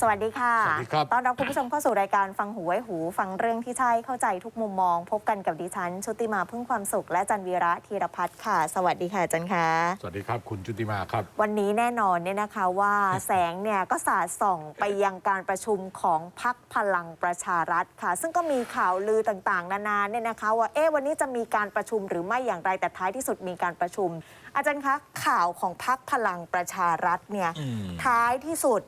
สวัสดีค่ะสวัสดีครับต้อนรับคุณผู้ชมเข้าสู่รายการฟังหูไว้หู ฟังเรื่องที่ใช่เข้าใจทุกมุมมอง พบกันกับดิฉัน ชุติมาพึ่งความสุข และจันวีระธีรพัฒน์ค่ะ สวัสดีค่ะอาจันคะสวัสดีครับคุณจุติมาครับ วันนี้แน่นอนเนี่ยนะคะว่าแสงเนี่ยก็สาดส่องไปยังการประชุมของพักพลังประชารัฐค่ะ ซึ่งก็มีข่าวลือต่างๆ นานาเนี่ยนะคะ ว่าเอ๊ะวันนี้จะมีการประชุมหรือไม่อย่างไรแต่ท้ายที่สุดมีการประชุม อาจารย์คะข่าวของพักพลังประชารัฐเนี่ยอืมท้ายที่สุด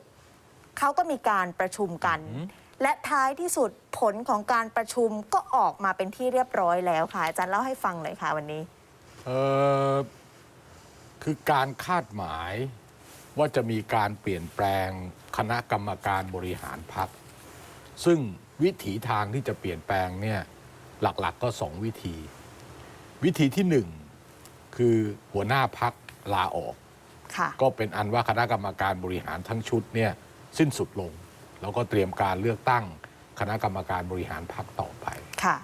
เขาก็มีการประชุมกันอืมและท้ายที่สุดผลของการประชุมก็ออกมาเป็นที่เรียบร้อยแล้วค่ะ อาจารย์เล่าให้ฟังเลยค่ะวันนี้เออคือการคาดหมายว่าจะมีการเปลี่ยนแปลงคณะกรรมการบริหารพัก ซึ่งวิถีทางที่จะเปลี่ยนแปลงเนี่ยหลักๆก็สองวิธี วิธีที่หนึ่งคือหัวหน้าพักลาออกค่ะก็เป็นอันว่าคณะกรรมการบริหารทั้งชุดเนี่ย สิ้นสุดลง แล้วก็เตรียมการเลือกตั้งคณะกรรมการบริหารพักต่อไปค่ะ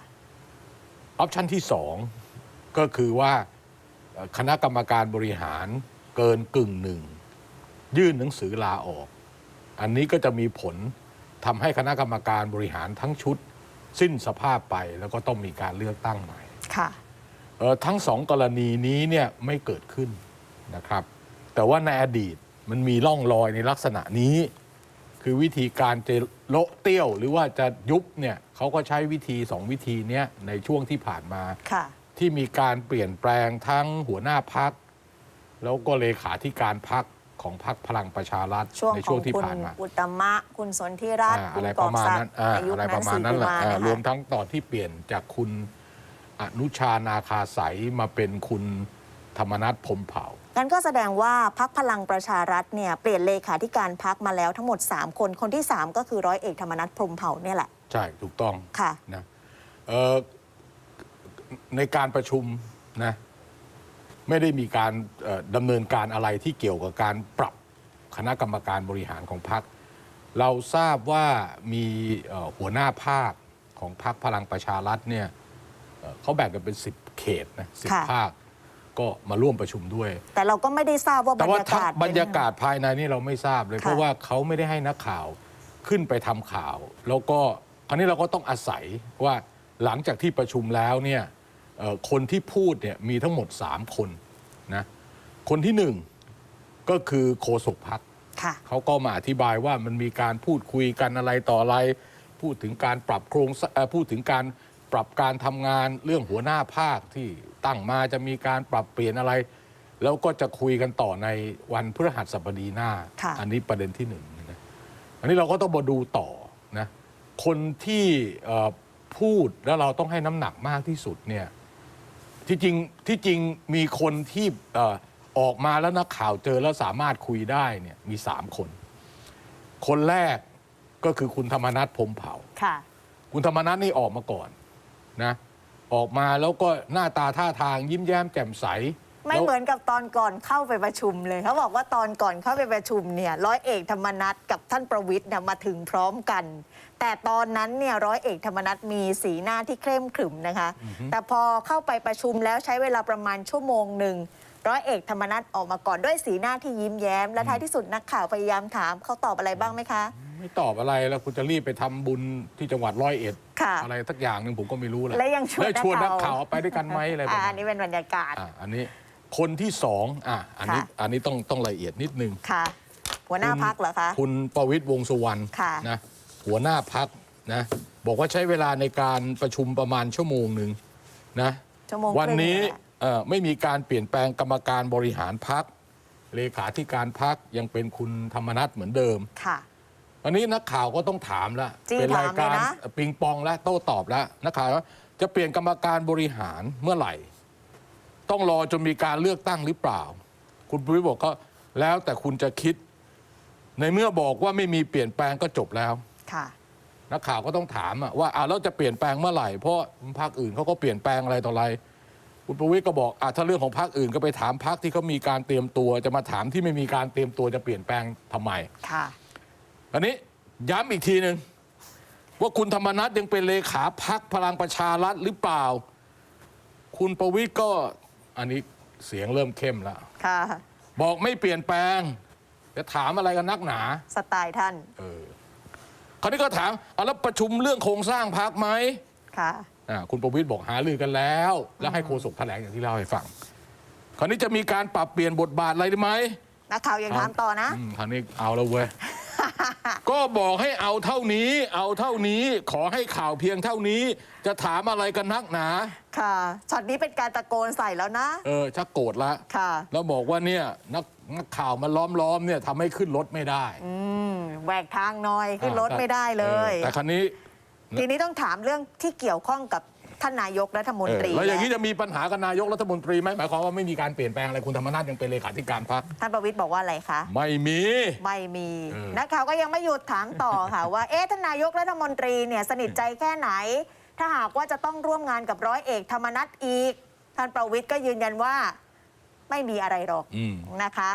ออปชันที่สองก็คือว่าเอ่อคณะกรรมการบริหารเกินกึ่งหนึ่ง ยื่นหนังสือลาออก อันนี้ก็จะมีผลทำให้คณะกรรมการบริหารทั้งชุด สิ้นสภาพไปแล้วก็ต้องมีการเลือกตั้งใหม่ค่ะเอ่อทั้งสองกรณีนี้เนี่ยไม่เกิดขึ้นนะครับ แต่ว่าในอดีตมันมีร่องรอยในลักษณะนี้ คือวิธีการจะโละเตี้ยว หรือว่าจะยุบเนี่ยเขาก็ใช้วิธีสองวิธีเนี้ยในช่วงที่ผ่านมา ค่ะ ที่มีการเปลี่ยนแปลงทั้งหัวหน้าพัก แล้วก็เลขาธิการพักของพักพลังประชารัฐช่วงในขช่อวงงที่คุณผ่านมา อุตตมะ คุณสนธิรัตน์อ่าคุอะณไรกปอระกมาณศักนั้นดิ์อ่าอายุอะไรนั้ปนระมาสีณนั้นกุแหละมารอ่านะคะรวมทั้งตอนที่เปลี่ยนจากคุณอนุชานาคาสายมาเป็นคุณธรรมนัฐพรหมเผ่า งั้นก็แสดงว่าพักพลังประชารัฐเนี่ยเปลี่ยนเลขาธิการพักมาแล้วทั้งหมด 3 คน คนที่ 3 ก็คือร้อยเอกธรรมนัฐพรหมเผ่าเนี่ยแหละ ใช่ถูกต้องค่ะนะเอ่อในการประชุมนะไม่ได้มีการเอ่อดำเนินการอะไรที่เกี่ยวกับการปรับคณะกรรมการบริหารของพรรคเราทราบว่ามีเอ่อหัวหน้าภาคของพรรคพลังประชารัฐเนี่ยเอ่อเขาแบ่งกันเป็น 10 เขตนะสิบค่ะภาค ก็มาร่วมประชุมด้วย แต่เราก็ไม่ได้ทราบว่าบแต่รรว่ายากาศบรรยากาศภายในนี่เราไม่ทราบเลยค่ะเพราะว่าเขาไม่ได้ให้นักข่าวขึ้นไปทำข่าว แล้วก็คราวนี้เราก็ต้องอาศัยว่าหลังจากที่ประชุมแล้วเนี่ยเอ่อคนที่พูดเนี่ยมีทั้งหมด 3 คนนะคนที่หนึ่งก็คือโฆษกพัก ค่ะ เขาก็มาอธิบายว่ามันมีการพูดคุยกันอะไรต่ออะไร พูดถึงการปรับโครงสร้างเอ่อพูดถึงการปรับการทำงานเรื่องหัวหน้าภาคที่ ตั้งมาจะมีการปรับเปลี่ยนอะไร แล้วก็จะคุยกันต่อในวันพฤหัสบดีหน้า ค่ะ อันนี้ประเด็นที่หนึ่งนะอันนี้เราก็ต้องมาดูต่อนะคนที่เอ่อพูดแล้วเราต้องให้น้ำหนักมากที่สุดเนี่ยที่จริงที่จริงมีคนที่เอ่อออกมาแล้วนักข่าวเจอแล้วสามารถคุยได้เนี่ยมีสามคน คนแรกก็คือคุณธรรมนัฐพรหมเผ่า ค่ะ คุณธรรมนัฐนี่ออกมาก่อนนะ ออกมาแล้วก็หน้าตาท่าทางยิ้มแย้มแจ่มใส ไม่แล้วเหมือนกับตอนก่อนเข้าไปประชุมเลยเขาบอกว่าตอนก่อนเข้าไปประชุมเนี่ยร้อยเอกธรรมนัฐกับท่านประวิทย์เนี่ยมาถึงพร้อมกัน แต่ตอนนั้นเนี่ยร้อยเอกธรรมนัฐมีสีหน้าที่เคร่มขรึมนะคะ แต่พอเข้าไปประชุมแล้วใช้เวลาประมาณชั่วโมงหนึ่งร้อยเอกธรรมนัฐออกมาก่อนด้วยสีหน้าที่ยิ้มแย้ม และท้ายที่สุดนักข่าวพยายามถามเขาตอบอะไรบ้างไหมคะ ไม่ตอบอะไรแล้วคุณจะรีบไปทำบุญที่จังหวัดร้อยเอ็ด ค่ะ อะไรสักอย่างหนึ่งผมก็ไม่รู้แหละและยังชวนแล้วชวนนันักกข่าข่าววไปด้วยกันไหมอะไรแบบอ่าอันนี้นี้เป็นบรรยากาศ อะอันนี้คนที่สองอะอันนี้ค่ะ อันนี้ต้องต้องละเอียดนิดนึง ค่ะ หัวหน้าคุณพักเหรอคะ คุณประวิตยวงษ์สุวรรณค่ะ นะหัวหน้าพักนะบอกว่าใช้เวลาในการประชุมประมาณชั่วโมงหนึ่งนะชั่วโมงวันนี้ครึ่งเยแหละเอ่อไม่มีการเปลี่ยนแปลงกรรมการบริหารพักเลขาธิการพักยังเป็นคุณธรรมนัฐเหมือนเดิม ค่ะ วันนี้นักข่าวก็ต้องถามแล้วจี้เป็นรายการถามเลยนะ ปิงปองและโต้ตอบแล้วนักข่าวว่าจะเปลี่ยนกรรมการบริหารเมื่อไหร่ ต้องรอจนมีการเลือกตั้งหรือเปล่า คุณประวิตรบอกก็แล้วแต่คุณจะคิด ในเมื่อบอกว่าไม่มีเปลี่ยนแปลงก็จบแล้ว ค่ะ นักข่าวก็ต้องถามอะว่าอ่าแล้วจะเปลี่ยนแปลงเมื่อไหร่ เพราะพรรคอื่นเขาก็เปลี่ยนแปลงอะไรต่ออะไร คุณประวิตรก็บอกอ่าถ้าเรื่องของพรรคอื่นก็ไปถามพรรคที่เขามีการเตรียมตัว จะมาถามที่ไม่มีการเตรียมตัวจะเปลี่ยนแปลงทำไม ค่ะ อันนี้ย้ำอีกทีหนึ่งว่าคุณธรรมนัฐยังเป็นเลขาพักพลังประชารัฐหรือเปล่า คุณประวิตรก็อันนี้เสียงเริ่มเข้มแล้วค่ะ บอกไม่เปลี่ยนแปลง จะถามอะไรกันนักหนา สไตล์ท่าน เออคราวนี้ก็ถามเอาแล้วประชุมเรื่องโครงสร้างพักไหมค่ะอ่าคุณประวิตยบอกหาลือกันแล้ว แล้วให้โฆษกแถลงอย่างที่เล่าให้ฟัง คราวนี้จะมีการปรับเปลี่ยนบทบาทอะไรได้ไหมนักข่าวยังถามต่อนะอืมคราวนี้เอาแล้วเว้ย ก็บอกให้เอาเท่านี้ เอาเท่านี้ขอให้ข่าวเพียงเท่านี้ จะถามอะไรกันนักหนา ค่ะช็อตนี้เป็นการตะโกนใส่แล้วนะ เออชักโกรธละค่ะ แล้วบอกว่าเนี่ยนักนักข่าวมาล้อมๆเนี่ยทำให้ขึ้นรถไม่ได้อืมแหวกทางหน่อยขึ้นรถอ่าไม่ได้เลย ออแต่ครั้นี้ ทีนี้ต้องถามเรื่องที่เกี่ยวข้องกับ ท่านนายกรัฐมนเออตรีแล้วอย่างนี้และจะมีปัญหากับนายกรัฐมนตรีไหมหมายความว่าไม่มีการเปลี่ยนแปลงอะไรคุณธรรมนัฐยังเป็นเลขาธิการพรรคท่านประวิตยบอกว่าอะไรคะไม่มีไม่มีเออนักข่าวก็ยังไม่หยุดถามต่อค่ะว่าเอ๊ะท่านนายกรัฐมนตรีเนี่ยสนิทใจแค่ไหน ถ้าหากว่าจะต้องร่วมงานกับร้อยเอก ธรรมนัฐอีก ท่านประวิตยก็ยืนยันว่าไม่มีอะไรหรอกอืมนะคะ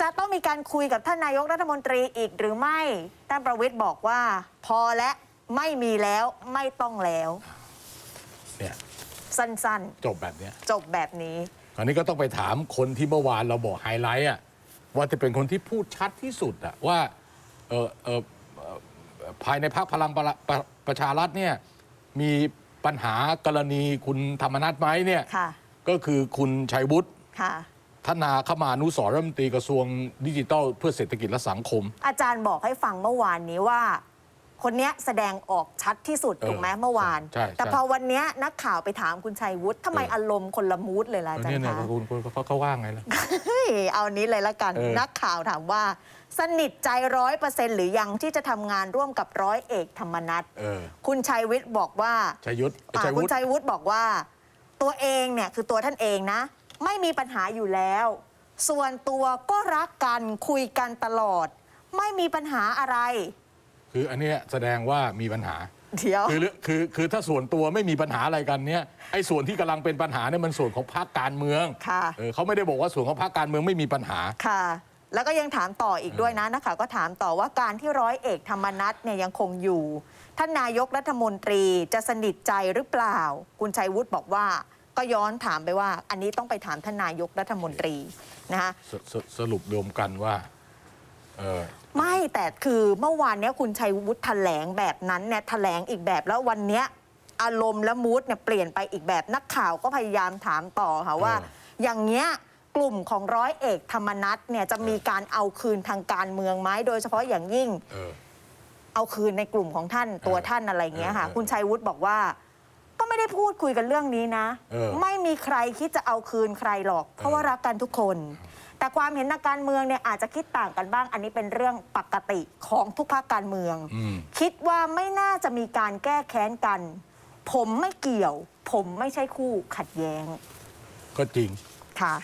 จะต้องมีการคุยกับท่านนายกรัฐมนตรีอีกหรือไม่ท่านประวิตยบอกว่า พอและไม่มีแล้วไม่ต้องแล้ว เนี่ยสั้นจบแบบเนี้ยๆ จบแบบนี้ คราวนี้ก็ต้องไปถามคนที่เมื่อวานเราบอกไฮไลท์อะว่าจะเป็นคนที่พูดชัดที่สุดอะว่าเออเออเอ่อภายในพรรคพลังประประประชารัฐเนี่ยมีปัญหากรณีคุณธรรมนัฐไหมเนี่ยค่ะ ก็คือคุณชัยวุฒิค่ะ ธนาคมานุสรณ์รัฐมนตรีกระทรวงดิจิทัลเพื่อเศรษฐกิจและสังคม อาจารย์บอกให้ฟังเมื่อวานนี้ว่า คนเนี้ยแสดงออกชัดที่สุดเออถูกไหมเมื่อวาน ใช่ใช่ แต่พอวันเนี้ยนักข่าวไปถามคุณชัยวุฒิทำไมเออออารมณ์คนละมูดเลยล่ะอาจารเนี่ยย์เนี่ยคะคุณคุณเขาเขาว่าไงล่ะ เฮ้ยเอานี้เลยละกัน เออ นักข่าวถามว่า สนิทใจร้อยเปอร์เซ็นต์หรือยังที่จะทำงานร่วมกับร้อยเอกธรรมนัฐเออคุณชัยวิทย์บอกว่า ชัยยุทธอ่าชัยคุวุณฒิชัยวุฒิบอกว่า ตัวเองเนี่ยคือตัวท่านเองนะ ไม่มีปัญหาอยู่แล้ว ส่วนตัวก็รักกันคุยกันตลอด ไม่มีปัญหาอะไร คืออันเนี้ยแสดงว่ามีปัญหา เดี๋ยว คือคือคือถ้าส่วนตัวไม่มีปัญหาอะไรกันเนี่ยไอ้ส่วนที่กำลังเป็นปัญหาเนี่ยมันส่วนของพรรคการเมืองค่ะ เออเขาไม่ได้บอกว่าส่วนของพรรคการเมืองไม่มีปัญหา ค่ะ แล้วก็ยังถามต่ออีกด้วยนะนักข่าวก็ถามต่อว่าการที่ร้อยเอกธรรมนัฐเนี่ยยังคงอยู่ ท่านนายกรัฐมนตรีจะสนิทใจหรือเปล่า คุณชัยวุฒิบอกว่า ก็ย้อนถามไปว่า อันนี้ต้องไปถามท่านนายกรัฐมนตรีนะคะ สสสรุปรวมกันว่าเออ ไม่แต่คือเมื่อวานเนี้ยคุณชัยวุฒิแถลงแบบนั้นเนี่ยแถลงอีกแบบแล้ววันเนี้ยอารมณ์และมูดเนี่ยเปลี่ยนไปอีกแบบนักข่าวก็พยายามถามต่อค่ะว่า อย่างเงี้ยกลุ่มของร้อยเอกธรรมนัฐเนี่ยจะมีการเอาคืนทางการเมืองไหมโดยเฉพาะอย่างยิ่ง เออ เอาคืนในกลุ่มของท่านตัวเออท่านอะไรเงี้ยค่ะเออเออคุณชัยวุฒิบอกว่า ก็ไม่ได้พูดคุยกันเรื่องนี้นะ เออ ไม่มีใครคิดจะเอาคืนใครหรอก เพราะว่ารักกันทุกคน แต่ความเห็นทางการเมืองเนี่ยอาจจะคิดต่างกันบ้าง อันนี้เป็นเรื่องปกติของทุกภาคการเมือง อืม คิดว่าไม่น่าจะมีการแก้แค้นกัน ผมไม่เกี่ยว ผมไม่ใช่คู่ขัดแย้งก็จริง ค่ะ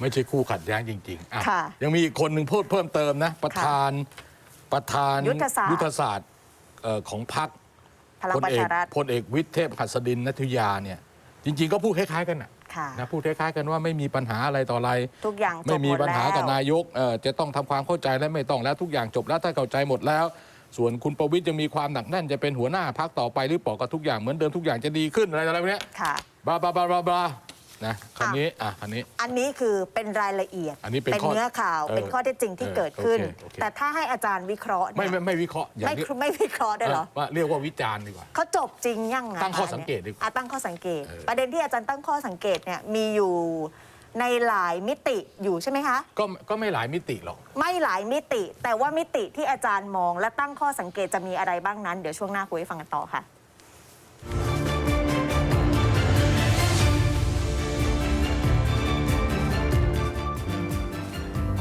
ไม่ใช่คู่ขัดแย้งจริงๆอะค่ะยังมีอีกคนหนึ่งพูดเพิ่มเติมนะ ประธานประธานยุทธศาสตร์ยุทธศาสตร์เอ่อของพรรคพลังพลประเอกชารัฐพลเอกวิทย์เทพหัสดินนัทยาเนี่ย จริง ๆ ก็พูดคล้ายๆกันนะค่ะ นะพูดคล้ายๆกันว่าไม่มีปัญหาอะไรต่ออะไรทุกอย่างจไม่บหมีมดปัญหาแล้วกับนายกเอ่อจะต้องทำความเข้าใจและไม่ต้องแล้วทุกอย่างจบแล้วถ้าเข้าใจหมดแล้ว ส่วนคุณประวิทย์ยังมีความหนักแน่นจะเป็นหัวหน้าพักต่อไปหรือเปล่าก็ทุกอย่างเหมือนเดิมทุกอย่างจะดีขึ้นอะไรอะไรพวกเนี้ยค่ะบลาบลาบลาบลาบลา นะคันนี้อะคันนี้ อันนี้คือเป็นรายละเอียด อันนี้เป็นข้อเนื้อข่าว เออเป็นข้อเท็จจริงที่เออเกิดขึ้นโอเคโอเค แต่ถ้าให้อาจารย์วิเคราะห์ไม่เนี่ยไม่ไม่วิเคราะห์อย่าไม่งนี้ไม่วิเคราะห์ได้เหรอ ว่าเรียกว่าวิจารณ์ดีกว่า เขาจบจริงยังะตั้งข้อคะสังเกตดีกว่าอะตั้งข้อสังเกต เออ ประเด็นที่อาจารย์ตั้งข้อสังเกตเนี่ยมีอยู่ในหลายมิติอยู่ใช่ไหมคะ ก็ก็ไม่หลายมิติหรอก ไม่หลายมิติ แต่ว่ามิติที่อาจารย์มองและตั้งข้อสังเกตจะมีอะไรบ้างนั้น เดี๋ยวช่วงหน้าคุยให้ฟังกันต่อค่ะ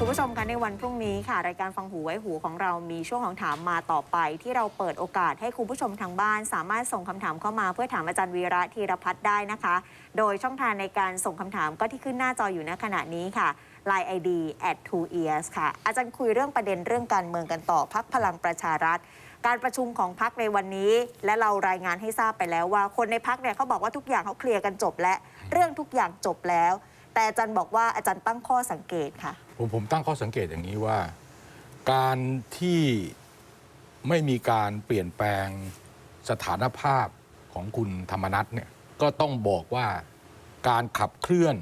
คุณผู้ชมคะในวันพรุ่งนี้ค่ะ รายการฟังหูไว้หูของเรามีช่วงของถามมาต่อไป ที่เราเปิดโอกาสให้คุณผู้ชมทางบ้าน สามารถส่งคำถามเข้ามาเพื่อถามอาจารย์วีระธีรพัฒน์ได้นะคะ โดยช่องทางในการส่งคำถามก็ที่ขึ้นหน้าจออยู่ณขณะนี้ค่ะ Line ID at 2 ears ค่ะ อาจารย์คุยเรื่องประเด็นเรื่องการเมืองกันต่อพักพลังประชารัฐ การประชุมของพักในวันนี้ และเรารายงานให้ทราบไปแล้วว่า คนในพักเนี่ยเขาบอกว่าทุกอย่างเขาเคลียร์กันจบ แล้วเรื่องทุกอย่างจบแล้ว แต่อาจารย์บอกว่าอาจารย์ตั้งข้อสังเกตค่ะ ผมผมตั้งข้อสังเกตอย่างนี้ว่า การที่ไม่มีการเปลี่ยนแปลงสถานภาพของคุณธรรมนัฐเนี่ยก็ต้องบอกว่าการขับเคลื่อน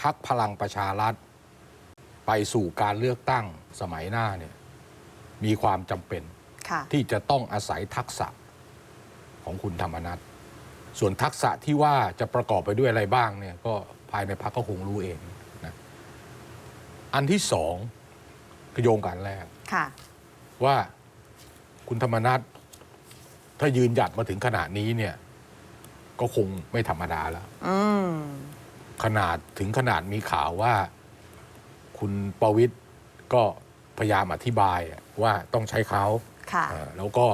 พักพลังประชารัฐ ไปสู่การเลือกตั้งสมัยหน้าเนี่ยมีความจำเป็นค่ะที่จะต้องอาศัยทักษะของคุณธรรมนัฐส่วนทักษะที่ว่าจะประกอบไปด้วยอะไรบ้างเนี่ยก็ ภายในพักก็คงรู้เองนะอันที่สองคือโยงกันแรกค่ะ ว่าคุณธรรมนัฐถ้ายืนหยัดมาถึงขนาดนี้เนี่ย ก็คงไม่ธรรมดาแล้วอืมขนาดถึงขนาดมีข่าวว่า คุณประวิตยก็พยายามอธิบายอะว่าต้องใช้เขาค่ะเอ่อแล้วก็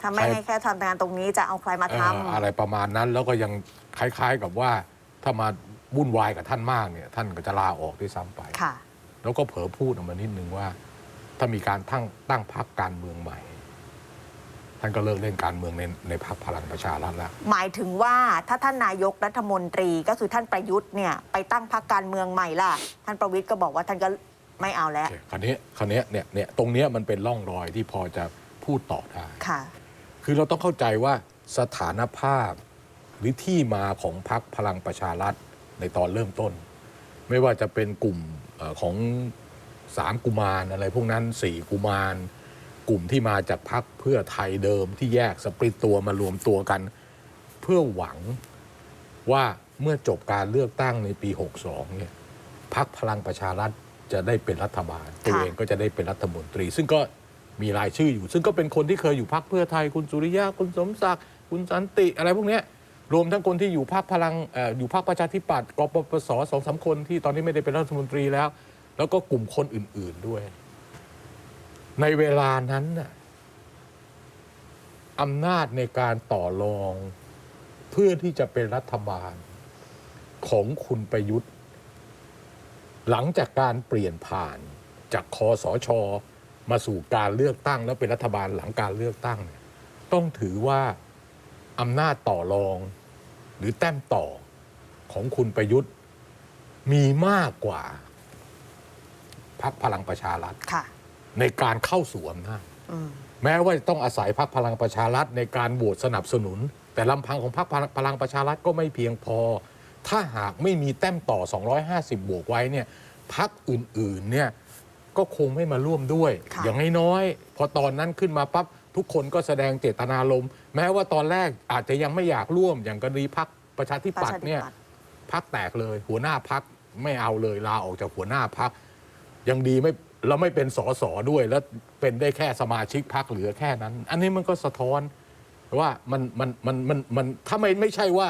ถ้าไม่ใช่ให้แค่ทำงานตรงนี้จะเอาใครมาเอ่ทออะไรประมาณนั้น แล้วก็ยังคล้าย ๆกับว่าถ้ามา วุ่นวายกับท่านมากเนี่ยท่านก็จะลาออกด้วยซ้ำไปำค่ะ แล้วก็เผลอพูดออกมานิดนึงว่า ถ้ามีการตั้งตั้งพรรคการเมืองใหม่ ท่านก็เลิกเล่นการเมืองในในพรรคพลังประชารัฐแล้ว หมายถึงว่าถ้าท่านนายกรัฐมนตรีก็คือท่านประยุทธ์เนี่ยไปตั้งพรรคการเมืองใหม่ล่ะ ท่านประวิทย์ก็บอกว่าท่านก็ไม่เอาแล้วโอเคคราวนี้คราวนี้เนี่ยเนี่ยตรงเนี้ยมันเป็นร่องรอยที่พอจะพูดต่อได้ ค่ะ คือเราต้องเข้าใจว่าสถานภาพหรือที่มาของพรรคพลังประชารัฐ ในตอนเริ่มต้น ไม่ว่าจะเป็นกลุ่มเอ่อของสามกุมารอะไรพวกนั้นสี่กุมาร กลุ่มที่มาจากพรรคเพื่อไทยเดิมที่แยกสปริตตัวมารวมตัวกัน เพื่อหวังว่าเมื่อจบการเลือกตั้งในปี 62 เนี่ยพรรคพลังประชารัฐจะได้เป็นรัฐบาล ตัวเองก็จะได้เป็นรัฐมนตรี ซึ่งก็มีรายชื่ออยู่ ซึ่งก็เป็นคนที่เคยอยู่พรรคเพื่อไทยคุณสุริยะคุณสมศักดิ์คุณสันติอะไรพวกเนี้ย รวมทั้งคนที่อยู่พรรคพลังเอออยู่พรรคประชาธิปัตย์กปปสสองสามคนที่ตอนนี้ไม่ได้เป็นรัฐมนตรีแล้ว แล้วก็กลุ่มคนอื่น ๆด้วย ในเวลานั้นน่ะอำนาจในการต่อรอง เพื่อที่จะเป็นรัฐบาลของคุณประยุทธ์ หลังจากการเปลี่ยนผ่านจากคอสชมาสู่การเลือกตั้งแล้วเป็นรัฐบาลหลังการเลือกตั้งเนี่ยต้องถือว่า อำนาจต่อรอง หรือแต้มต่อของคุณประยุทธ์มีมากกว่าพรรคพลังประชารัฐค่ะ ในการเข้าสู่อำนาจอืมแม้ว่าจะต้องอาศัยพรรคพลังประชารัฐในการโหวตสนับสนุน แต่ลำพังของพรรคพลังประชารัฐก็ไม่เพียงพอ ถ้าหากไม่มีแต้มต่อ 250 บวกไว้เนี่ยพรรคอื่นๆเนี่ยก็คงไม่มาร่วมด้วย ค่ะ อย่างน้อยๆพอตอนนั้นขึ้นมาปั๊บ ทุกคนก็แสดงเจตนารมณ์แม้ว่าตอนแรกอาจจะยังไม่อยากร่วมอย่างกรณีพรรคประชาธิประปัตชาย์ธิเนี่ยปัตย์พักแตกเลย หัวหน้าพักไม่เอาเลยลาออกจากหัวหน้าพักยังดีไม่แล้วไม่เป็นสอสอด้วย แล้วเป็นได้แค่สมาชิกพักเหลือแค่นั้น อันนี้มันก็สะท้อนว่ามันมันมันมันมันถ้าไม่ไม่ใช่ว่า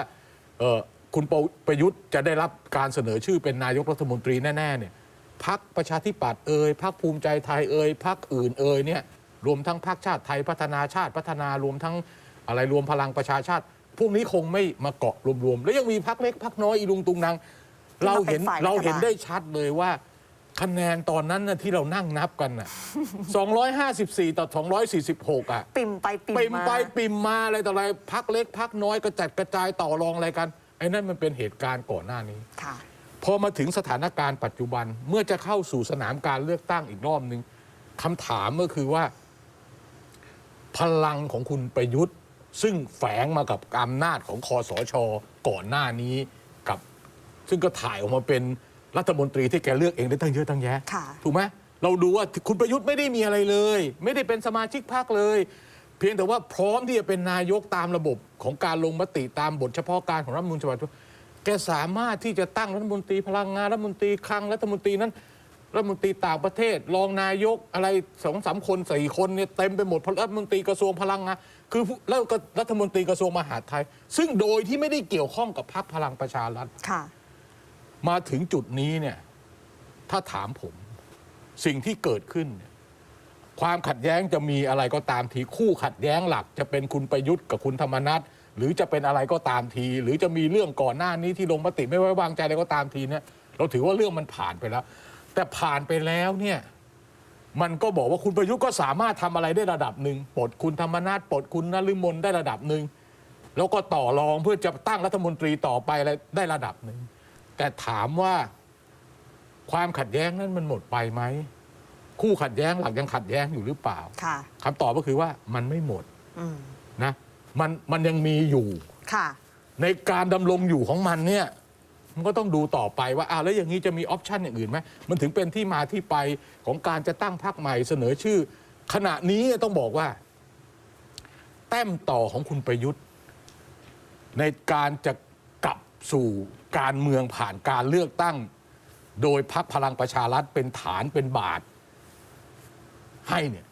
เออคุณประประยุทธ์จะได้รับการเสนอชื่อเป็นนายกรัฐมนตรีแน่ ๆ เนี่ยพักประชาธิปัตย์เอ่ยพักภูมิใจไทยเอ่ยพักอื่นเอ่ยเนี่ย รวมทั้งพักชาติไทยพัฒนาชาติพัฒนารวมทั้งอะไรรวมพลังประชาชาติ พวกนี้คงไม่มาเกาะรวมๆ แล้วยังมีพักเล็กพักน้อยอีลุงตุงนางที่มาเราเห็นเป็นฝ่ายรัฐบาลเราเห็นได้ชัดเลยว่าคะแนนตอนนั้นนะที่เรานั่งนับกันน่ะ 254 ต่อ 246 อะ ปิ่มไปปิ่มปิ่มมาไปปิ่มมาอะไรต่ออะไรพักเล็กพักน้อยกระจัดกระจายต่อรองอะไรกัน ไอ้นั่นมันเป็นเหตุการณ์ก่อนหน้านี้ค่ะพอมาถึงสถานการณ์ปัจจุบันเมื่อจะเข้าสู่สนามการเลือกตั้งอีกรอบหนึ่งคำถามก็คือว่า พลังของคุณประยุทธ์ ซึ่งแฝงมากับอำนาจของคอสช ก่อนหน้านี้กับ ซึ่งก็ถ่ายออกมาเป็นรัฐมนตรีที่แกเลือกเองได้ตั้งเยอะตั้งแยะค่ะ ถูกไหมเราดูว่าคุณประยุทธ์ไม่ได้มีอะไรเลย ไม่ได้เป็นสมาชิกพรรคเลย เพียงแต่ว่าพร้อมที่จะเป็นนายกตามระบบของการลงมติตามบทเฉพาะการของรัฐธรรมนูญฉบับปัจจุบันแกสามารถที่จะตั้งรัฐมนตรีพลังงานรัฐมนตรีคลังรัฐมนตรีนั้น รัฐมนตรีต่างประเทศ รองนายกอะไรสองสามคนสี่คนเนี่ยเต็มไปหมดรัฐมนตรีกระทรวงพลังงานคือผู้แล้วก็รัฐมนตรีกระทรวงมหาดไทย ซึ่งโดยที่ไม่ได้เกี่ยวข้องกับพรรคพลังประชารัฐค่ะ มาถึงจุดนี้เนี่ยถ้าถามผมสิ่งที่เกิดขึ้นเนี่ยความขัดแย้งจะมีอะไรก็ตามทีคู่ขัดแย้งหลัก จะเป็นคุณประยุทธ์กับคุณธรรมนัฐหรือจะเป็นอะไรก็ตามที หรือจะมีเรื่องก่อนหน้านี้ที่ลงมติไม่ไว้วางใจอะไรก็ตามทีเนี่ยเราถือว่าเรื่องมันผ่านไปแล้ว แต่ผ่านไปแล้วเนี่ยมันก็บอกว่าคุณประยุทธ์ก็สามารถทำอะไรได้ระดับหนึ่งปลดคุณธรรมนัฐปลดคุณนฤมลได้ระดับหนึ่งแล้วก็ต่อรองเพื่อจะตั้งรัฐมนตรีต่อไปอะไรได้ระดับหนึ่งแต่ถามว่าความขัดแย้งนั้นมันหมดไปไหมคู่ขัดแย้งหลักยังขัดแย้งอยู่หรือเปล่าค่ะคำตอบก็คือว่ามันไม่หมดอืมนะมันมันยังมีอยู่ค่ะในการดำรงอยู่ของมันเนี่ย มันก็ต้องดูต่อไปว่าอ้าวแล้วอย่างนี้จะมีออปชันอย่างอื่นไหมมันถึงเป็นที่มาที่ไปของการจะตั้งพรรคใหม่เสนอชื่อ ขณะนี้ต้องบอกว่า แต้มต่อของคุณประยุทธ์ ในการจะกลับสู่การเมืองผ่านการเลือกตั้ง โดยพักพลังประชารัฐเป็นฐานเป็นบาท ให้เนี่ย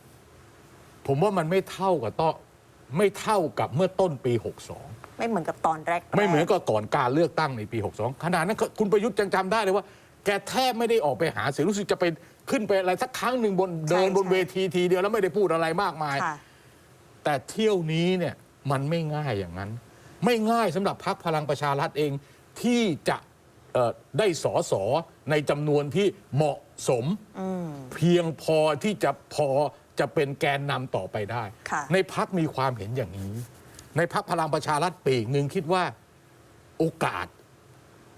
ผมว่ามันไม่เท่ากับต้อไม่เท่ากับเมื่อต้นปี 62 ไม่เหมือนกับตอนแรกๆไม่เหมือนกับก่อนการเลือกตั้งในปี 62 ขนาดนั้นคุณประยุทธ์ยังจำได้เลยว่า แกแทบไม่ได้ออกไปหาเสียงรู้สึกจะไปขึ้นไปอะไรสักครั้งหนึ่งบนเดินบนเวทีทีเดียวแล้วไม่ได้พูดอะไรมากมาย ค่ะ แต่เที่ยวนี้เนี่ยมันไม่ง่ายอย่างนั้น ไม่ง่ายสำหรับพรรคพลังประชารัฐเองที่จะเอ่อได้สอสอในจำนวนที่เหมาะสม เพียงพอที่จะพอจะเป็นแกนนำต่อไปได้ ค่ะ ในพักมีความเห็นอย่างนี้ ในพักพลังประชารัฐปีกหนึ่งคิดว่าโอกาส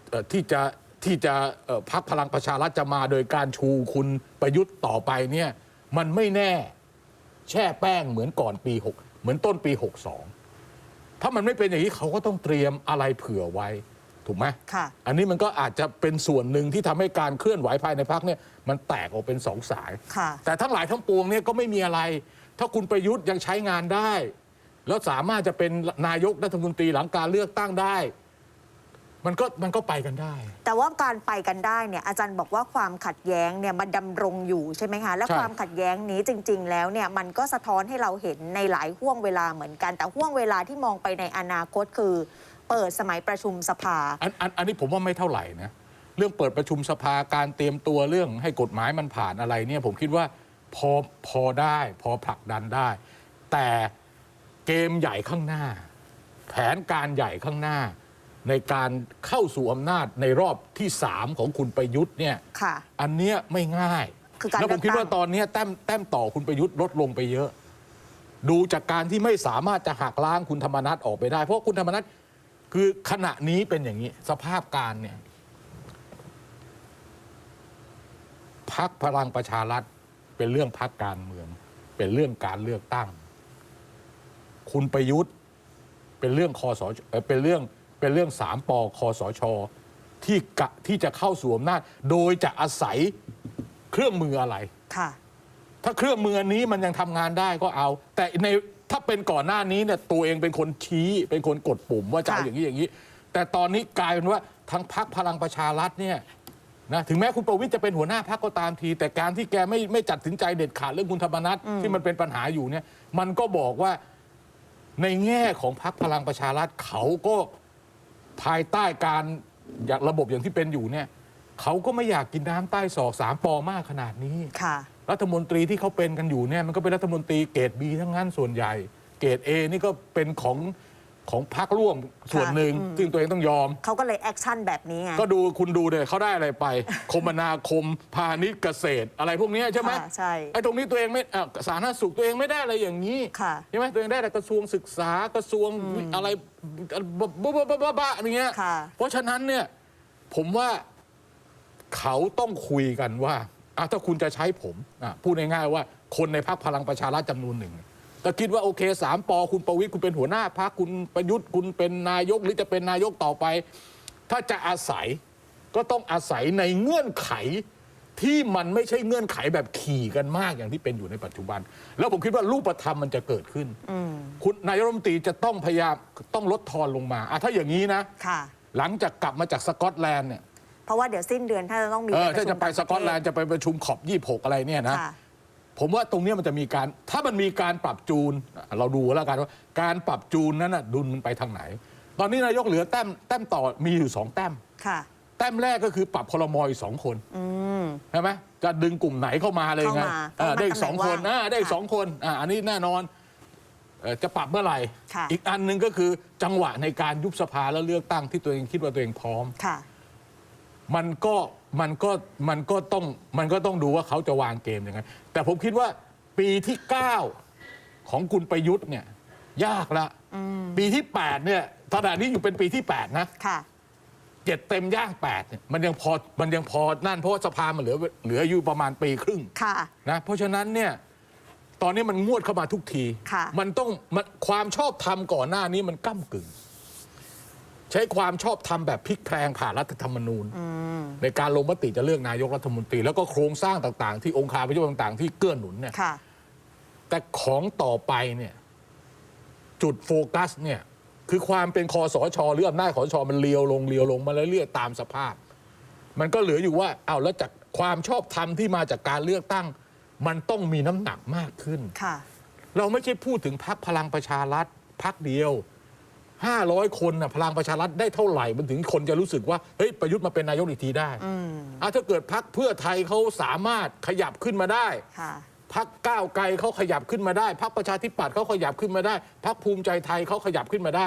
เอ่อที่จะที่จะเอ่อพักพลังประชารัฐจะมาโดยการชูคุณประยุทธ์ต่อไปเนี่ยมันไม่แน่แช่แป้งเหมือนก่อนปี6เหมือนต้นปี 62 ถ้ามันไม่เป็นอย่างนี้เขาก็ต้องเตรียมอะไรเผื่อไว้ ถูกไหมค่ะอันนี้มันก็อาจจะเป็นส่วนหนึ่งที่ทำให้การเคลื่อนไหวภายในพักเนี่ยมันแตกออกเป็นสองสายค่ะแต่ทั้งหลายทั้งปวงเนี่ยก็ไม่มีอะไร ถ้าคุณประยุทธ์ยังใช้งานได้ แล้วสามารถจะเป็นนายกรัฐมนตรีหลังการเลือกตั้งได้ มันก็มันก็ไปกันได้ แต่ว่าการไปกันได้เนี่ยอาจารย์บอกว่าความขัดแย้งเนี่ยมันดำรงอยู่ใช่ไหมคะ และใช่ ความขัดแย้งนี้จริง ๆ แล้วเนี่ยมันก็สะท้อนให้เราเห็นในหลายห่วงเวลาเหมือนกัน แต่ห่วงเวลาที่มองไปในอนาคตคือ เปิดสมัยประชุมสภา อันอันอันนี้ผมว่าไม่เท่าไหร่นะเรื่องเปิดประชุมสภาการเตรียมตัวเรื่องให้กฎหมายมันผ่านอะไรเนี่ยผมคิดว่าพอพอได้ พอผลักดันได้ แต่ เกมใหญ่ข้างหน้า แผนการใหญ่ข้างหน้า ในการเข้าสู่อำนาจในรอบที่สามของคุณประยุทธ์เนี่ยค่ะ อันเนี้ยไม่ง่าย คือการแล้วผมคิดว่าเลือกตั้ง ตอนเนี้ยแต้มแต้มต่อคุณประยุทธ์ลดลงไปเยอะ ดูจากการที่ไม่สามารถจะหักล้างคุณธรรมนัฐออกไปได้ เพราะคุณธรรมนัฐคือขณะนี้เป็นอย่างนี้ สภาพการเนี่ยพักพลังประชารัฐเป็นเรื่องพักการเมือง เป็นเรื่องการเลือกตั้ง คุณประยุทธ์เป็นเรื่องคอสชเอ่อเป็นเรื่องเป็นเรื่องสามปอคอสชที่กะที่จะเข้าสู่อำนาจโดยจะอาศัยเครื่องมืออะไร ค่ะ ถ้าเครื่องมืออันนี้มันยังทำงานได้ก็เอา แต่ในถ้าเป็นก่อนหน้านี้เนี่ยตัวเองเป็นคนชี้เป็นคนกดปุ่มว่าจะเอาค่ะ อย่างนี้อย่างนี้ แต่ตอนนี้กลายเป็นว่าทั้งพักพลังประชารัฐเนี่ยนะถึงแม้คุณประวิทย์จะเป็นหัวหน้าพักก็ตามที แต่การที่แกไม่ไม่จัดสินใจเด็ดขาดเรื่องคุณธรรมนัฐที่มันเป็นปัญหาอยู่เนี่ยมันก็บอกว่า ในแง่ของพักพลังประชารัฐเขาก็ภายใต้การอย่างระบบอย่างที่เป็นอยู่เนี่ยเขาก็ไม่อยากกินน้ำใต้ศอกสามปอมากขนาดนี้ ค่ะ รัฐมนตรีที่เขาเป็นกันอยู่เนี่ยมันก็เป็นรัฐมนตรีเกรดบีทั้งนั้นส่วนใหญ่ เกรดเอนี่ก็เป็นของ ของพรรคร่วมส่วนหนึ่ง ซึ่งตัวเองต้องยอม เขาก็เลยแอคชั่นแบบนี้ไง ก็ดูคุณดูเลยเขาได้อะไรไป คมนาคม พาณิชย์เกษตร อะไรพวกเนี้ยใช่ไหมค่ะใช่ไอ้ตรงนี้ตัวเองไม่อะสาธารณสุขตัวเองไม่ได้อะไรอย่างนี้ค่ะใช่ไหมตัวเองได้แต่กระทรวงศึกษากระทรวงอะไรบ้าบ้าบ้าบ้าบ้าอย่างเงี้ยค่ะเพราะฉะนั้นเนี่ยผมว่าเขาต้องคุยกันว่าอะถ้าคุณจะใช้ผมอะพูดง่ายๆว่าคนในพรรคพลังประชารัฐจำนวนหนึ่ง ก็คิดว่าโอเคสามปอคุณประวิตยคุณเป็นหัวหน้าพรรคคุณประยุทธ์คุณเป็นนายกหรือจะเป็นนายกต่อไป ถ้าจะอาศัยก็ต้องอาศัยในเงื่อนไขที่มันไม่ใช่เงื่อนไขแบบขี่กันมากอย่างที่เป็นอยู่ในปัจจุบัน แล้วผมคิดว่ารูปธรรมมันจะเกิดขึ้นอืมคุณนายกรัฐมนตรีจะต้องพยายามต้องลดทอนลงมาอะถ้าอย่างนี้นะค่ะ หลังจากกลับมาจากสกอตแลนด์เนี่ยเพราะว่าเดี๋ยวสิ้นเดือนถ้าจะต้องมีเออรถ้าชุมจะไปสกอตแลนด์จะไปประชุมขอบยี่หกอะไรเนี่ยนะ ค่ะ ผมว่าตรงเนี้ยมันจะมีการถ้ามันมีการปรับจูน เราดูแล้วกันว่าการปรับจูนนั้นน่ะดุลมันไปทางไหน ตอนนี้นายกเหลือแต้มแต้มต่อมีอยู่สองแต้มค่ะ แต้มแรกก็คือปรับคลมอีกสองคนอืมใช่ไหมจะดึงกลุ่มไหนเข้ามาเลยไงเข้ามาเออเข้ามาได้อีกสองตำแหน่งคนว่างอ่าได้อีกค่ะสองคนอ่าอันนี้แน่นอนเอ่อจะปรับเมื่อไหร่ค่ะอีกอันหนึ่งก็คือจังหวะในการยุบสภาแล้วเลือกตั้งที่ตัวเองคิดว่าตัวเองพร้อมค่ะมันก็ มันก็มันก็ต้องมันก็ต้องดูว่าเขาจะวางเกมยังไงแต่ผมคิดว่าปีที่ 9 ของคุณประยุทธ์เนี่ยยากละปีที่ 8 เนี่ยขณะนี้อยู่เป็นปีที่ 8 นะค่ะเจ็ดเต็มย่าง8เนี่ยมันยังพอมันยังพอนั่นเพราะว่าสภามันเหลือเหลืออยู่ประมาณปีครึ่งค่ะนะเพราะฉะนั้นเนี่ยตอนนี้มันงวดเข้ามาทุกทีค่ะมันต้องมันความชอบธรรมก่อนหน้านี้มันก้ากึ่ง ใช้ความชอบธรรมแบบพลิกแพลงผ่านรัฐธรรมนูญ ในการลงมติจะเลือกนายกรัฐมนตรี แล้วก็โครงสร้างต่างๆ ที่องค์คาพยพต่างๆ ที่เกื้อหนุนเนี่ยค่ะ แต่ของต่อไปเนี่ยจุดโฟกัสเนี่ยคือความเป็นคอสชหรืออำนาจคอสชมันเลียวลงเลียวลงมาเรื่อยๆตามสภาพ มันก็เหลืออยู่ว่าอ้าวแล้วจากความชอบธรรมที่มาจากการเลือกตั้ง มันต้องมีน้ำหนักมากขึ้น ค่ะ เราไม่ใช่พูดถึงพักพลังประชารัฐพักเดียว 500 คนนะพลังประชารัฐได้เท่าไหร่มันถึงคนจะรู้สึกว่าเฮ้ยประยุทธ์มาเป็นนายกอีกทีได้อะถ้าเกิดพักเพื่อไทยเขาสามารถขยับขึ้นมาได้ค่ะพักก้าวไกลเขาขยับขึ้นมาได้พักประชาธิปัตย์เขาขยับขึ้นมาได้พักภูมิใจไทยเขาขยับขึ้นมาได้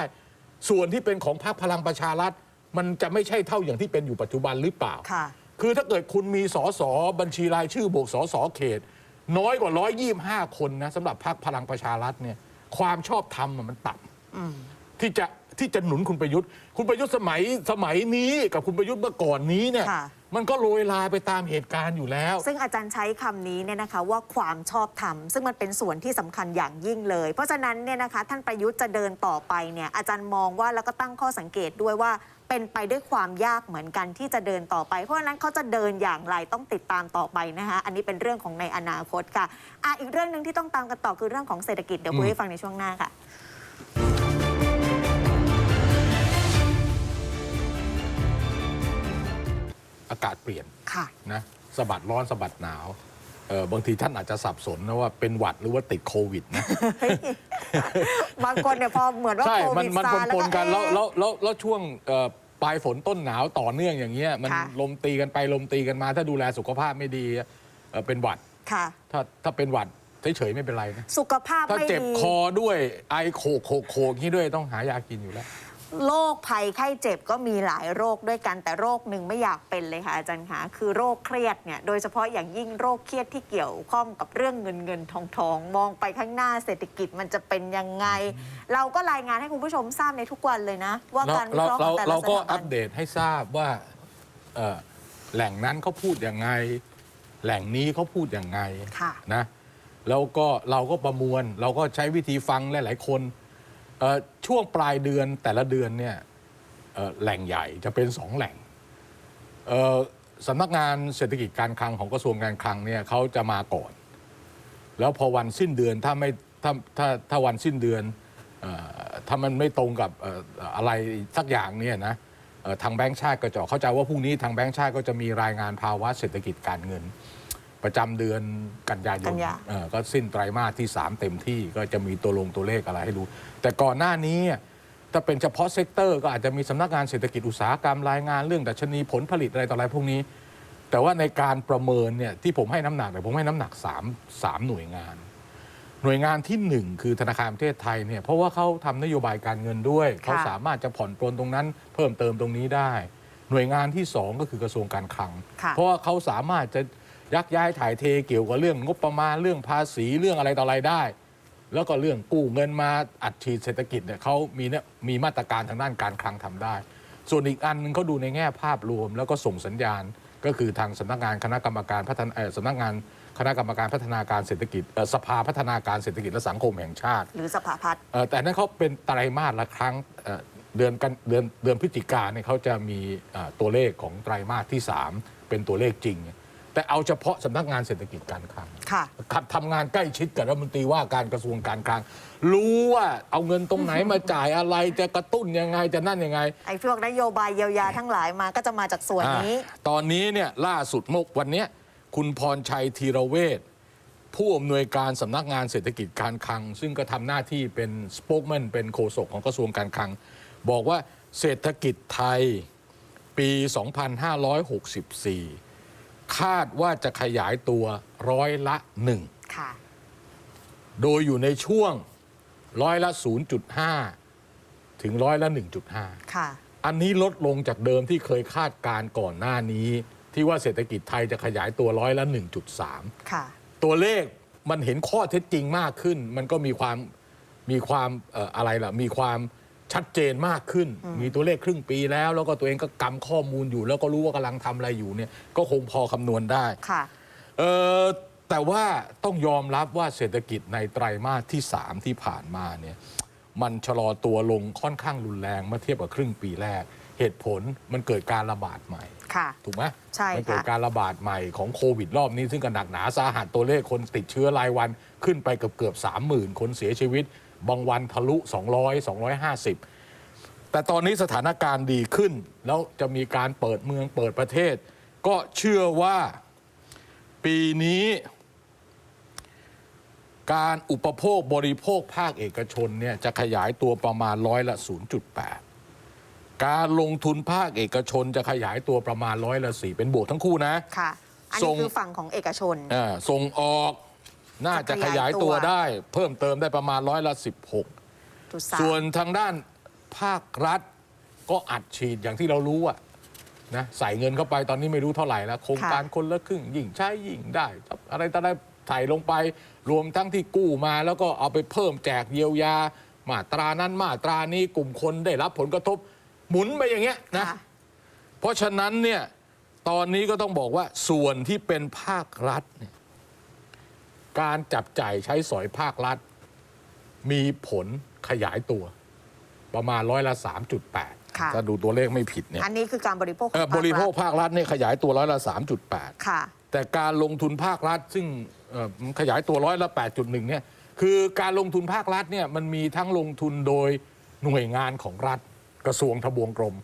ส่วนที่เป็นของพักพลังประชารัฐ มันจะไม่ใช่เท่าอย่างที่เป็นอยู่ปัจจุบันหรือเปล่าค่ะคือถ้าเกิดคุณมีสอสอบัญชีรายชื่อบวกสอสอเขต น้อยกว่า 125 คนนะสำหรับพรรคพลังประชารัฐเนี่ยความชอบธรรมอะมันต่ำ ที่จะที่จะหนุนคุณประยุทธ์ คุณประยุทธ์สมัยสมัยนี้กับคุณประยุทธ์เมื่อก่อนนี้เนี่ยค่ะ มันก็โรยลาไปตามเหตุการณ์อยู่แล้ว ซึ่งอาจารย์ใช้คำนี้เนี่ยนะคะว่าความชอบธรรม ซึ่งมันเป็นส่วนที่สำคัญอย่างยิ่งเลย เพราะฉะนั้นเนี่ยนะคะท่านประยุทธ์จะเดินต่อไปเนี่ยอาจารย์มองว่าแล้วก็ตั้งข้อสังเกตด้วยว่า เป็นไปด้วยความยากเหมือนกันที่จะเดินต่อไป เพราะฉะนั้นเขาจะเดินอย่างไรต้องติดตามต่อไปนะคะอันนี้เป็นเรื่องของในอนาคตค่ะอะอีกเรื่องหนึ่งที่ต้องตามกันต่อคือเรื่องของเศรษฐกิจเดี๋ยวคุยให้ฟังในช่วงหน้าค่ะากาศเปลี่ยนค่ะ นะสะบัดร้อนสะบัดหนาวเออบางทีท่านอาจจะสับสนนะว่าเป็นหวัดหรือว่าติดโควิดนะ บางคนเนี่ยพอเหมือนว่าใช่ โคมันวิดมันซาปนๆกันแล้วเอ๊ะ แล้วแล้วแล้วช่วงเอ่อปลายฝนต้นหนาวต่อเนื่องอย่างเงี้ยมันค่ะ ลมตีกันไปลมตีกันมา ถ้าดูแลสุขภาพไม่ดีเอ่อเป็นหวัด ค่ะ ถ้าถ้าเป็นหวัดเฉยๆไม่เป็นไรนะ สุขภาพถ้าไม่เจ็บดี คอด้วยไอโขกโขกโขกนี้ด้วยต้องหายากินอยู่แล้ว โรคภัยไข้เจ็บก็มีหลายโรคด้วยกันแต่โรคหนึ่งไม่อยากเป็นเลยค่ะอาจารย์คะคือโรคเครียดเนี่ยโดยเฉพาะอย่างยิ่งโรคเครียดที่เกี่ยวข้องกับเรื่องเงินเงินทองทองมองไปข้างหน้าเศรษฐกิจมันจะเป็นยังไง เราก็รายงานให้คุณผู้ชมทราบในทุกวันเลยนะ ว่าการวิเราเคราะห์ขเราองแต่ละเราสก็ถาอับัปเดตให้ทราบว่าเอ่อแหล่งนั้นเขาพูดยังไง แหล่งนี้เขาพูดยังไงค่ะ นะแล้วก็เราก็ประมวล เราก็ใช้วิธีฟังหลาย ๆ คน ช่วงปลายเดือนแต่ละเดือนเนี่ยแหล่งใหญ่จะเป็นสองแหล่งสำนักงานเศรษฐกิจการคลังของกระทรวงการคลังเนี่ยเขาจะมาก่อน แล้วพอวันสิ้นเดือนถ้าไม่ถ้าถ้าถ้าวันสิ้นเดือนออถ้ามันไม่ตรงกับอออะไรสักอย่างเนี่ยนะทางแบงก์ชาติก็จะเข้าใจว่าพรุ่งนี้ทางแบงก์ชาติก็จะมีรายงานภาวะเศรษฐกิจการเงิน ประจำเดือนกันยายกันนยา เอ่อก็สิ้นไตรมาสที่ 3 เต็มที่ก็จะมีตัวลงตัวเลขอะไรให้ดูแต่ก่อนหน้านี้ถ้าเป็นเฉพาะเซกเตอร์ ก็อาจจะมีสำนักงานเศรษฐกิจอุตสาหกรรมรายงานเรื่องดัชนีผลผลิตอะไรต่ออะไรพวกนี้ แต่ว่าในการประเมินเนี่ยที่ผมให้น้ำหนักเนี่ยผมให้น้ำหนัก3 3หน่วยงาน หน่วยงานที่1คือธนาคารแห่งประเทศไทยเนี่ยเพราะว่าเขาทำนโยบายการเงินด้วย เขาสามารถจะผ่อนปลนตรงนั้น เพิ่มเติมตรงนี้ได้ หน่วยงานที่2ก็คือกระทรวงการคลัง ค่ะ เพราะว่าเขาสามารถจะ ยักย้ายถ่ายเทเกี่ยวกับเรื่องงบประมาณเรื่องภาษีเรื่องอะไรต่ออะไรได้ แล้วก็เรื่องกู้เงินมาอัดฉีดเศรษฐกิจเนี่ยเขามีเนี่ยมีมาตรการทางด้านการคลังทำได้ ส่วนอีกอันหนึงเขาดูในแง่ภาพรวม แล้วก็ส่งสัญญาณก็คือทางสำนักงานคณะกรรมการพัฒนาเอ่อสำนักงานคณะกรรมการพัฒนาการเศรษฐกิจเอ่อสภาพัฒนาการเศรษฐกิจและสังคมแห่งชาติ หรือสภาพัฒน์เอ่อแต่นั้นเขาเป็นไตรมาสละครั้งเอ่อเดือนกันเดือนเดือนพฤศจิกาเนี่ยเขาจะมีเอ่อตัวเลขของไตรมาสที่ 3 เป็นตัวเลขจริง แต่เอาเฉพาะสำนักงานเศรษฐกิจการคลังค่ะ ขัดทำงานใกล้ชิดกับรัฐมนตรีว่าการกระทรวงการคลัง รู้ว่าเอาเงินตรงไหนมาจ่ายอะไรจะกระตุ้นยังไงจะนั่นยังไง ไอ้พวกนโยบายเยียวยาทั้งหลายมาก็จะมาจากส่วนนี้ อ่าตอนนี้เนี่ยล่าสุดเมื่อวันเนี้ยคุณพรชัยธีรเวชผู้อำนวยการสำนักงานเศรษฐกิจการคลัง ซึ่งก็ทำหน้าที่เป็นสป o อ e แมนเป็นโฆษกของกระทรวงการคลัง บอกว่าเศรษฐกิจไทยปี 2564 คาดว่าจะขยายตัวร้อยละหนึ่งค่ะ โดยอยู่ในช่วงร้อยละ 0.5 ถึงร้อยละ 1.5 ค่ะ อันนี้ลดลงจากเดิมที่เคยคาดการณ์ก่อนหน้านี้ ที่ว่าเศรษฐกิจไทยจะขยายตัวร้อยละ 1.3 ค่ะ ตัวเลขมันเห็นข้อเท็จจริงมากขึ้น มันก็มีความมีความเอ่ออะไรล่ะ มีความ ชัดเจนมากขึ้น มีตัวเลขครึ่งปีแล้ว แล้วก็ตัวเองก็กำข้อมูลอยู่ แล้วก็รู้ว่ากำลังทำอะไรอยู่เนี่ยก็คงพอคำนวณได้ค่ะเออแต่ว่าต้องยอมรับว่าเศรษฐกิจในไตรมาสที่ 3 ที่ผ่านมาเนี่ยมันชะลอตัวลงค่อนข้างรุนแรงเมื่อเทียบกับครึ่งปีแรก เหตุผลมันเกิดการระบาดใหม่ค่ะ ถูกไหมใช่มัเกิดค่ะการระบาดใหม่ของโควิดรอบนี้ ซึ่งก็หนักหนาสาหัสตัวเลขคนติดเชื้อรายวันขึ้นไปเกือบเกือบสามหมื่นคนเสียชีวิต บางวันทะลุ 200 250 แต่ตอนนี้สถานการณ์ดีขึ้น แล้วจะมีการเปิดเมืองเปิดประเทศ ก็เชื่อว่าปีนี้ การอุปโภคบริโภคภาคเอกชนเนี่ยจะขยายตัวประมาณร้อยละ 0.8 การลงทุนภาคเอกชนจะขยายตัวประมาณร้อยละ 4 เป็นบวกทั้งคู่นะค่ะอันส่นี้งคือฝั่งของเอกชนอ่าส่งออก น่าจะขยายตัวได้ เพิ่มเติมได้ประมาณร้อยละ 16จุดสามส่วนทางด้านภาครัฐก็อัดฉีดอย่างที่เรารู้อะนะใส่เงินเข้าไปตอนนี้ไม่รู้เท่าไหร่แล้วโครงการคนละครึ่งยิ่งใช้ยิ่งได้ อะไรต่ออะไรใส่ลงไปรวมทั้งที่กู้มา แล้วก็เอาไปเพิ่มแจกเยียวยา มาตรานั้นมาตรานี้กลุ่มคนได้รับผลกระทบหมุนไปอย่างเงี้ยนะค่ะเพราะฉะนั้นเนี่ยตอนนี้ก็ต้องบอกว่าส่วนที่เป็นภาครัฐเนี่ย การจับจ่ายใช้สอยภาครัฐ มีผลขยายตัว ประมาณร้อยละ ค่ะ 3.8 ถ้าดูตัวเลขไม่ผิดเนี่ยอันนี้คือการบริโภคขเอ่อองบริโภคภาคภาครัฐเนี่ยขยายตัวร้อยละ 3.8 ค่ะ แต่การลงทุนภาครัฐ ซึ่งเอ่อขยายตัวร้อยละ 8.1 เนี่ยคือการลงทุนภาครัฐเนี่ยมันมีทั้งลงทุนโดยหน่วยงานของรัฐกระทรวงทบวงกรม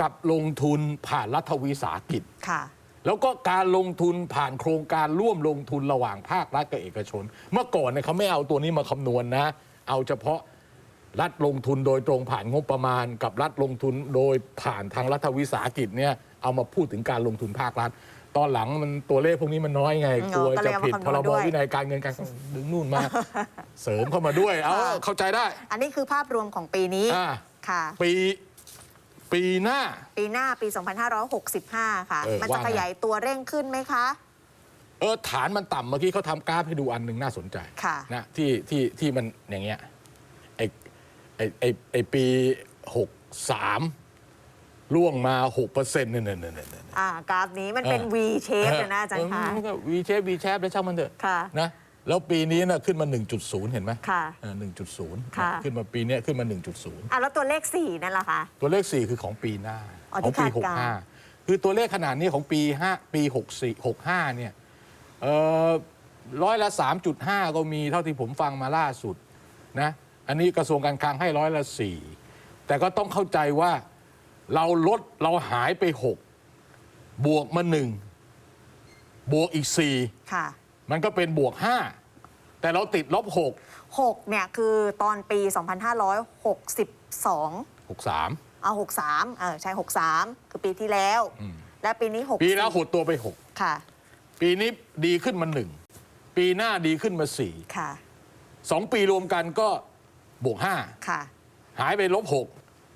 กับลงทุนผ่านรัฐวิสาหกิจ ค่ะ แล้วก็การลงทุนผ่านโครงการร่วมลงทุนระหว่างภาครัฐกับเอกชน เมื่อก่อนเนี่ยเขาไม่เอาตัวนี้มาคำนวณนะ เอาเฉพาะรัฐลงทุนโดยตรงผ่านงบประมาณ กับรัฐลงทุนโดยผ่านทางรัฐวิสาหกิจเนี่ยเอามาพูดถึงการลงทุนภาครัฐ ตอนหลังมันตัวเลขพวกนี้มันน้อยไงกลัวจะผิดพรบวยวินัยการเงินการดึงนู่นมา เสริมเข้ามาด้วย เอาเข้าใจได้ อันนี้คือภาพรวมของปีนี้ค่ะปี ปีหน้า ปีหน้าปี 2565 ค่ะ เออมันจะว่าไง ขยายตัวเร่งขึ้นไหมคะ เออฐานมันต่ำเมื่อกี้เขาทำกราฟให้ดูอันหนึ่งน่าสนใจค่ะ นะที่ที่ที่มันอย่างเงี้ยไอไอไอไอปีหกสามล่วงมาหกเปอร์เซ็นต์เนี่ยเนี่ยเนี่ยเนี่ย อ่ากราฟนี้มันเป็น เออ V shape เลยนะอาจารย์คะ มันก็วีเชฟวีแชฟแล้วช่างมันเถอะค่ะ นะ แล้วปีนี้นะขึ้นมา 1.0 เห็นไหมค่ะเออ1.0ค่ะขึ้นมาปีเนี้ยขึ้นมา 1.0 อะแล้วตัวเลข4นั่นล่ะคะ ตัวเลข 4 คือของปีหน้าอ๋อของปีที่คาดการณ์ 65 คือตัวเลขขนาดนี้ของปี5ปี 64 65 เนี่ยเอ่อร้อยละ 3.5 ก็มีเท่าที่ผมฟังมาล่าสุดนะอันนี้กระทรวงการคลังให้ร้อยละ 4 แต่ก็ต้องเข้าใจว่าเราลดเราหายไป 6 บวกมา 1 บวกอีกค่ะ4 มันก็เป็นบวก 5 แต่เราติดลบ 6 6 เนี่ย คือตอนปี 2562 63 เอา 63เออใช่ 63 คือปีที่แล้ว อืม และปีนี้6ปีแล้วหดตัวไป ค่ะ 6 ปีนี้ดีขึ้นมา 1 ปีหน้าดีขึ้นมา4ค่ะสองปีรวมกันก็บวกห้าค่ะหายไปลบห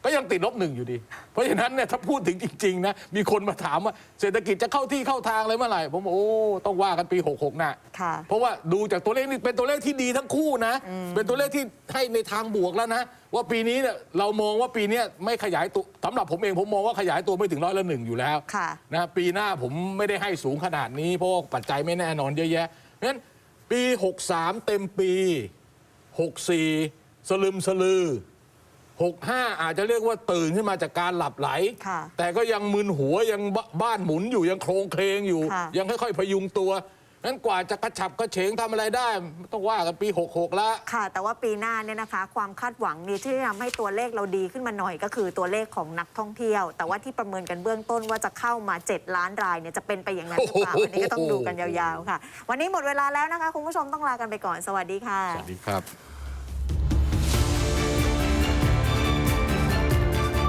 กก็ยังติดลบหนึ่งอยู่ดี เพราะฉะนั้นเนี่ยถ้าพูดถึงจริงๆนะมีคนมาถามว่าเศรษฐกิจจะเข้าที่เข้าทางเลยเมื่อไหร่ผมบอกโอ้ต้องว่ากันปี 66นะค่ะเพราะว่าดูจากตัวเลขนี่เป็นตัวเลขที่ดีทั้งคู่นะ เป็นตัวเลขที่ให้ในทางบวกแล้วนะ ว่าปีนี้เนี่ยเรามองว่าปีเนี้ยไม่ขยายตัวสำหรับผมเองผมมองว่าขยายตัวไม่ถึงร้อยละหนึ่งอยู่แล้วค่ะ นะปีหน้าผมไม่ได้ให้สูงขนาดนี้ เพราะว่าปัจจัยไม่แน่นอนเยอะแยะเพราะฉะนั้นปี 63 เต็มปี 64 สลึมสลือ 65 อาจจะเรียกว่าตื่นขึ้นมาจากการหลับไหล ค่ะแต่ก็ยังมึนหัวยังบบ้านหมุนอยู่ยังโครงเคลงอยู่ ค่ะ ยังค่อยๆพยุงตัวนั้นกว่าจะกระฉับกระเฉงทำอะไรได้ ต้องว่ากันปี 66แล้วค่ะ แต่ว่าปีหน้าเนี่ยนะคะ ความคาดหวังเนี่ยที่จะทำให้ตัวเลขเราดีขึ้นมาหน่อยก็คือตัวเลขของนักท่องเที่ยว แต่ว่าที่ประเมินกันเบื้องต้นว่าจะเข้ามา 7 ล้านรายเนี่ยจะเป็นไปอย่างนั้นหรือเปล่าโอ้โห อันนี้ก็ต้องดูกันยาวๆค่ะ วันนี้หมดเวลาแล้วนะคะ คุณผู้ชมต้องลากันไปก่อนสวัสดีค่ะ สวัสดีครับ